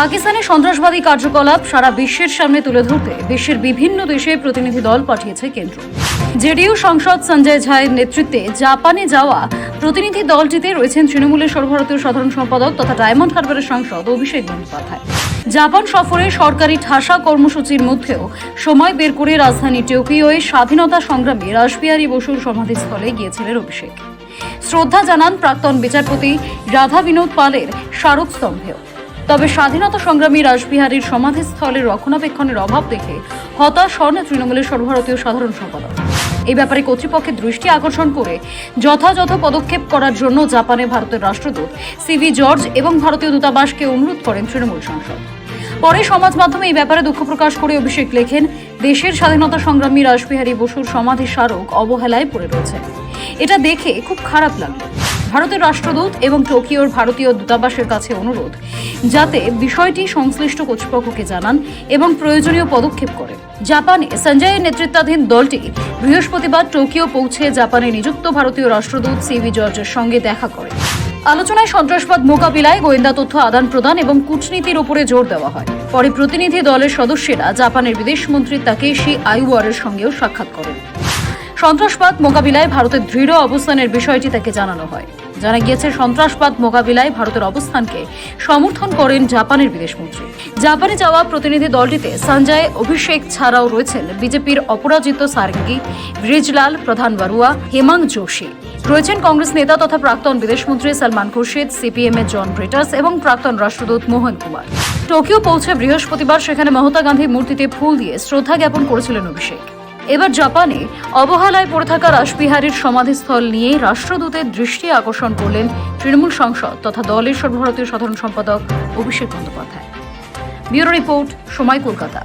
পাকিস্তানের সন্ত্রাসবাদী কার্যকলাপ সারা বিশ্বের সামনে তুলে ধরতে বিশ্বের বিভিন্ন দেশে প্রতিনিধি দল পাঠিয়েছে কেন্দ্র। জেডিইউ সংসদ সঞ্জয় ঝায়ের নেতৃত্বে জাপানে যাওয়া প্রতিনিধি দলটিতে রয়েছেন তৃণমূলের সর্বভারতীয় সাধারণ সম্পাদক তথা ডায়মন্ড হারবারের সাংসদ অভিষেক বন্দ্যোপাধ্যায়। জাপান সফরে সরকারি ঠাসা কর্মসূচির মধ্যেও সময় বের করে রাজধানী টোকিওয়ে স্বাধীনতা সংগ্রামী রাসবিহারী বসুর সমাধিস্থলে গিয়েছিলেন অভিষেক। শ্রদ্ধা জানান প্রাক্তন বিচারপতি রাধা বিনোদ পালের স্মারকস্তম্ভেও। তবে স্বাধীনতা সংগ্রামী রাসবিহারীর সমাধিস্থলের রক্ষণাবেক্ষণের অভাব দেখে হতাশ হন তৃণমূলের সর্বভারতীয় সাধারণ সম্পাদক। এই ব্যাপারে কর্তৃপক্ষের দৃষ্টি আকর্ষণ করে যথাযথ পদক্ষেপ করার জন্য জাপানে ভারতের রাষ্ট্রদূত সিভি জর্জ এবং ভারতীয় দূতাবাসকে অনুরোধ করেন তৃণমূল সংসদ। পরে সমাজ মাধ্যমে এই ব্যাপারে দুঃখ প্রকাশ করে অভিষেক লেখেন, দেশের স্বাধীনতা সংগ্রামী রাসবিহারী বসুর সমাধি স্মারক অবহেলায় পড়ে রয়েছে। এটা দেখে খুব খারাপ লাগল। ভারতের রাষ্ট্রদূত এবং টোকিওর ভারতীয় দূতাবাসের কাছে অনুরোধ, যাতে বিষয়টি সংশ্লিষ্ট কর্তৃপক্ষকে জানান এবং প্রয়োজনীয় পদক্ষেপ করে জাপানে সঞ্জয়ের নেতৃত্বাধীন দলটি বৃহস্পতিবার টোকিও পৌঁছে জাপানে নিযুক্ত ভারতীয় রাষ্ট্রদূত সিভি জর্জের সঙ্গে দেখা করে। আলোচনায় সন্ত্রাসবাদ মোকাবিলায় গোয়েন্দা তথ্য আদান প্রদান এবং কূটনীতির উপরে জোর দেওয়া হয়। পরে প্রতিনিধি দলের সদস্যেরা জাপানের বিদেশমন্ত্রী তাকেশি আইওয়ারের সঙ্গেও সাক্ষাৎ করেন। সন্ত্রাসবাদ মোকাবিলায় ভারতের দৃঢ় অবস্থানের বিষয়টি তাকে জানানো হয়। জানা গিয়েছে, সন্ত্রাসবাদ মোকাবিলায় ভারতের অবস্থানকে সমর্থন করেন জাপানের বিদেশমন্ত্রী। জাপানে যাওয়া প্রতিনিধি দলটিতে সঞ্জয়, অভিষেক ছাড়াও রয়েছেন বিজেপির অপরাজিত সারঙ্গী ব্রিজলাল প্রধান বারুয়া, হেমাং যোশী। রয়েছেন কংগ্রেস নেতা তথা প্রাক্তন বিদেশমন্ত্রী সালমান খুরশিদ, সিপিএম এর জন ব্রিটাস এবং প্রাক্তন রাষ্ট্রদূত মোহন কুমার। টোকিও পৌঁছে বৃহস্পতিবার সেখানে মমতা গান্ধীর মূর্তিতে ফুল দিয়ে শ্রদ্ধা জ্ঞাপন করেছিলেন অভিষেক। এবার জাপানে অবহেলায় পড়ে থাকা রাসবিহারীর সমাধিস্থল নিয়ে রাষ্ট্রদূতের দৃষ্টি আকর্ষণ করলেন তৃণমূল সংসদ তথা দলের সর্বভারতীয় সাধারণ সম্পাদক অভিষেক বন্দ্যোপাধ্যায়। ব্যুরো রিপোর্ট, সময় কলকাতা।